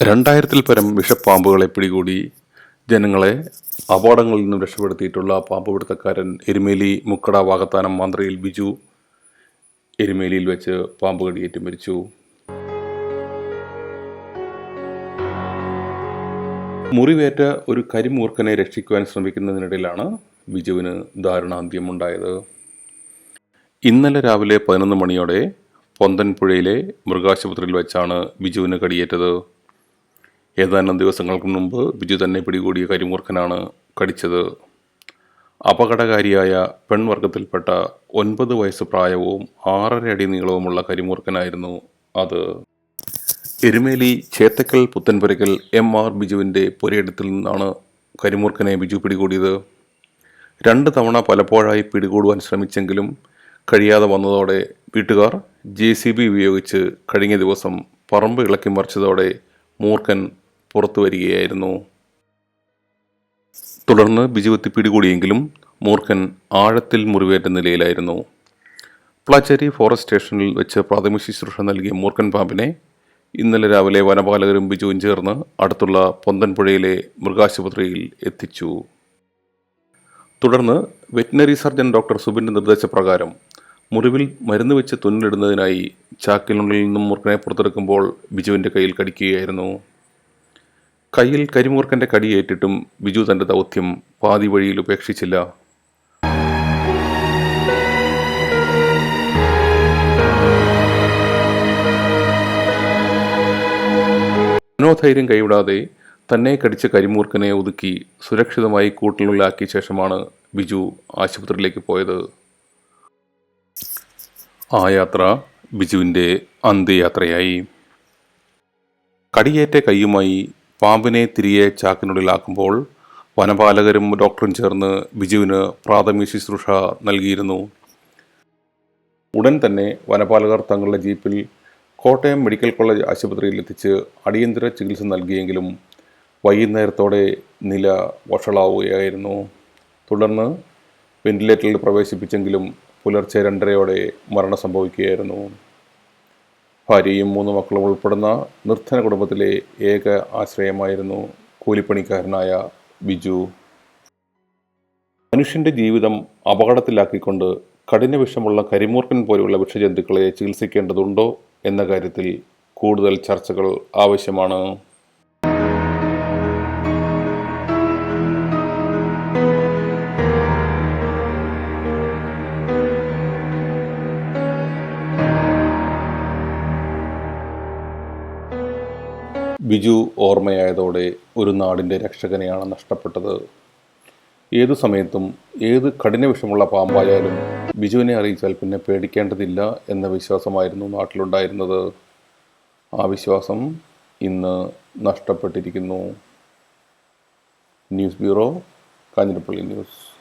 രണ്ടായിരത്തിൽ പരം വിഷപ്പാമ്പുകളെ പിടികൂടി ജനങ്ങളെ അപകടങ്ങളിൽ നിന്നും രക്ഷപ്പെടുത്തിയിട്ടുള്ള പാമ്പ് പിടുത്തക്കാരൻ എരുമേലി മുക്കട വാകത്താനം മന്ത്രിയിൽ ബിജു എരുമേലിയിൽ വെച്ച് പാമ്പ് കടിയേറ്റ് മരിച്ചു. മുറിവേറ്റ ഒരു കരിമൂർക്കനെ രക്ഷിക്കുവാൻ ശ്രമിക്കുന്നതിനിടയിലാണ് ബിജുവിന് ദാരുണാന്ത്യമുണ്ടായത്. ഇന്നലെ രാവിലെ പതിനൊന്ന് മണിയോടെ പൊന്തൻപുഴയിലെ മൃഗാശുപത്രിയിൽ വെച്ചാണ് ബിജുവിന് കടിയേറ്റത്. ഏതാനും ദിവസങ്ങൾക്ക് മുമ്പ് ബിജു തന്നെ പിടികൂടിയ കരിമൂർഖനാണ് കടിച്ചത്. അപകടകാരിയായ പെൺവർഗത്തിൽപ്പെട്ട ഒൻപത് വയസ്സ് പ്രായവും ആറര അടി നീളവുമുള്ള കരിമൂർഖനായിരുന്നു അത്. എരുമേലി ചേത്തക്കൽ പുത്തൻപുരയ്ക്കൽ എം ആർ ബിജുവിന്റെ പുരയിടത്തിൽ നിന്നാണ് കരിമൂർഖനെ ബിജു പിടികൂടിയത്. രണ്ട് തവണ പലപ്പോഴായി പിടികൂടുവാൻ ശ്രമിച്ചെങ്കിലും കഴിയാതെ വന്നതോടെ വീട്ടുകാർ ജെ സി ബി ഉപയോഗിച്ച് കഴിഞ്ഞ ദിവസം പറമ്പ് ഇളക്കി മറിച്ചതോടെ മൂർഖൻ പുറത്തു വരികയായിരുന്നു. തുടർന്ന് ബിജുവത്തി പിടികൂടിയെങ്കിലും മൂർഖൻ ആഴത്തിൽ മുറിവേറ്റ നിലയിലായിരുന്നു. പ്ലാച്ചേരി ഫോറസ്റ്റ് സ്റ്റേഷനിൽ വെച്ച് പ്രാഥമിക ശുശ്രൂഷ നൽകിയ മൂർഖൻ പാമ്പിനെ ഇന്നലെ രാവിലെ വനപാലകരും ബിജുവും ചേർന്ന് അടുത്തുള്ള പൊന്തൻപുഴയിലെ മൃഗാശുപത്രിയിൽ എത്തിച്ചു. തുടർന്ന് വെറ്റിനറി സർജൻ ഡോക്ടർ സുബിന്റെ നിർദ്ദേശപ്രകാരം മുറിവിൽ മരുന്ന് വെച്ച് തുന്നലിടുന്നതിനായി ചാക്കിനുള്ളിൽ നിന്നും മുറുക്കനെ പുറത്തെടുക്കുമ്പോൾ ബിജുവിന്റെ കയ്യിൽ കടിക്കുകയായിരുന്നു. കയ്യിൽ കരിമൂർക്കന്റെ കടിയേറ്റിട്ടും ബിജു തന്റെ ദൗത്യം പാതി വഴിയിൽ ഉപേക്ഷിച്ചില്ല. മനോധൈര്യം കൈവിടാതെ തന്നെ കടിച്ച കരിമൂർക്കനെ ഒതുക്കി സുരക്ഷിതമായി കൂട്ടിനുള്ളിലാക്കിയ ശേഷമാണ് ബിജു ആശുപത്രിയിലേക്ക് പോയത്. ആ യാത്ര ബിജുവിന്റെ അന്ത്യയാത്രയായി. കടിയേറ്റ കൈയുമായി പാമ്പിനെ തിരികെ ചാക്കിനുള്ളിലാക്കുമ്പോൾ വനപാലകരും ഡോക്ടറും ചേർന്ന് ബിജുവിന് പ്രാഥമിക ശുശ്രൂഷ നൽകിയിരുന്നു. ഉടൻ തന്നെ വനപാലകർ തങ്ങളുടെ ജീപ്പിൽ കോട്ടയം മെഡിക്കൽ കോളേജ് ആശുപത്രിയിൽ എത്തിച്ച് അടിയന്തര ചികിത്സ നൽകിയെങ്കിലും വൈകുന്നേരത്തോടെ നില വഷളാവുകയായിരുന്നു. തുടർന്ന് വെന്റിലേറ്ററിൽ പ്രവേശിപ്പിച്ചെങ്കിലും പുലർച്ചെ രണ്ടരയോടെ മരണം സംഭവിക്കുകയായിരുന്നു. ഭാര്യയും മൂന്ന് മക്കളും ഉൾപ്പെടുന്ന നിർധന കുടുംബത്തിലെ ഏക ആശ്രയമായിരുന്നു കൂലിപ്പണിക്കാരനായ ബിജു. മനുഷ്യന്റെ ജീവിതം അപകടത്തിലാക്കിക്കൊണ്ട് കഠിന വിഷമുള്ള കരിമൂർക്കൻ പോലെയുള്ള വിഷജന്തുക്കളെ ചികിത്സിക്കേണ്ടതുണ്ടോ എന്ന കാര്യത്തിൽ കൂടുതൽ ചർച്ചകൾ ആവശ്യമാണ്. ബിജു ഓർമ്മയായതോടെ ഒരു നാടിന്റെ രക്ഷകനെയാണ് നഷ്ടപ്പെട്ടത്. ഏതു സമയത്തും ഏത് കഠിന വിഷമുള്ള പാമ്പായാലും ബിജുവിനെ അറിയിച്ചാൽ പിന്നെ പേടിക്കേണ്ടതില്ല എന്ന വിശ്വാസമായിരുന്നു നാട്ടിലുണ്ടായിരുന്നത്. ആ വിശ്വാസം ഇന്ന് നഷ്ടപ്പെട്ടിരിക്കുന്നു. News bureau Kanjirappally news.